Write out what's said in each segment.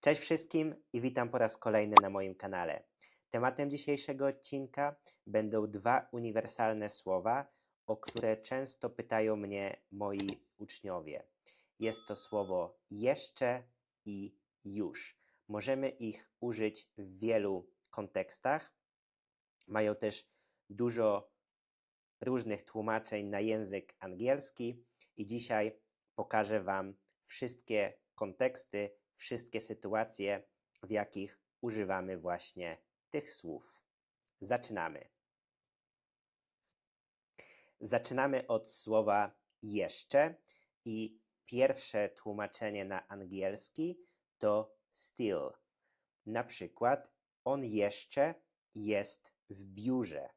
Cześć wszystkim i witam po raz kolejny na moim kanale. Tematem dzisiejszego odcinka będą dwa uniwersalne słowa, o które często pytają mnie moi uczniowie. Jest to słowo jeszcze i już. Możemy ich użyć w wielu kontekstach. Mają też dużo różnych tłumaczeń na język angielski i dzisiaj pokażę Wam wszystkie konteksty, wszystkie sytuacje, w jakich używamy właśnie tych słów. Zaczynamy. Zaczynamy od słowa jeszcze i pierwsze tłumaczenie na angielski to still. Na przykład on jeszcze jest w biurze.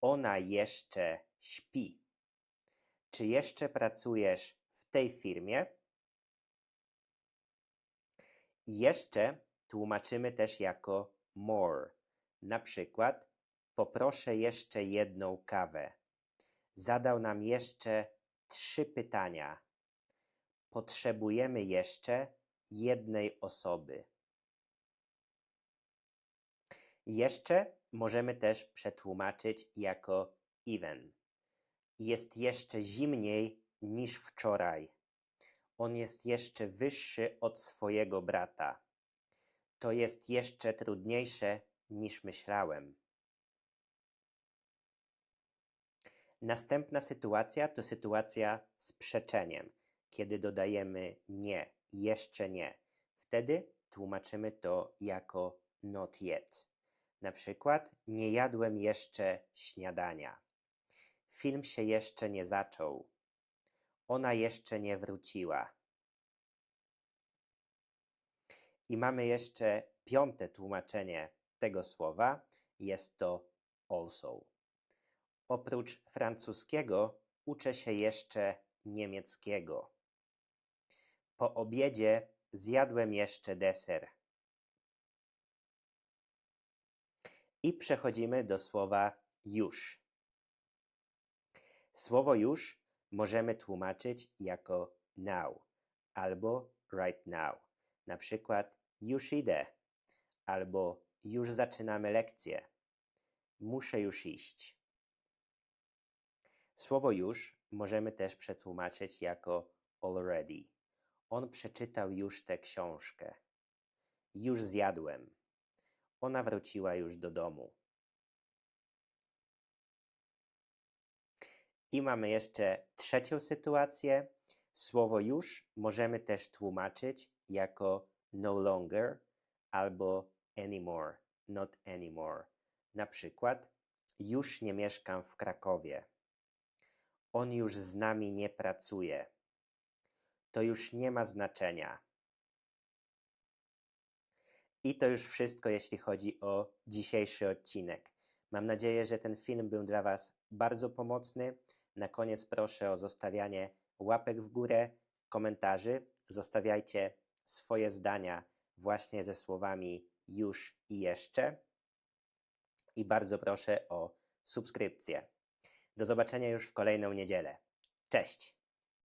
Ona jeszcze śpi. Czy jeszcze pracujesz w tej firmie? Jeszcze tłumaczymy też jako more. Na przykład poproszę jeszcze jedną kawę. Zadał nam jeszcze trzy pytania. Potrzebujemy jeszcze jednej osoby. Jeszcze możemy też przetłumaczyć jako even. Jest jeszcze zimniej niż wczoraj. On jest jeszcze wyższy od swojego brata. To jest jeszcze trudniejsze niż myślałem. Następna sytuacja to sytuacja z przeczeniem, kiedy dodajemy nie, jeszcze nie. Wtedy tłumaczymy to jako not yet. Na przykład nie jadłem jeszcze śniadania. Film się jeszcze nie zaczął. Ona jeszcze nie wróciła. I mamy jeszcze piąte tłumaczenie tego słowa. Jest to also. Oprócz francuskiego uczę się jeszcze niemieckiego. Po obiedzie zjadłem jeszcze deser. I przechodzimy do słowa już. Słowo już możemy tłumaczyć jako now albo right now. Na przykład już idę albo już zaczynamy lekcję. Muszę już iść. Słowo już możemy też przetłumaczyć jako already. On przeczytał już tę książkę. Już zjadłem. Ona wróciła już do domu. I mamy jeszcze trzecią sytuację. Słowo już możemy też tłumaczyć jako no longer albo anymore, not anymore. Na przykład już nie mieszkam w Krakowie. On już z nami nie pracuje. To już nie ma znaczenia. I to już wszystko, jeśli chodzi o dzisiejszy odcinek. Mam nadzieję, że ten film był dla Was bardzo pomocny. Na koniec proszę o zostawianie łapek w górę, komentarzy. Zostawiajcie swoje zdania właśnie ze słowami już i jeszcze. I bardzo proszę o subskrypcję. Do zobaczenia już w kolejną niedzielę. Cześć!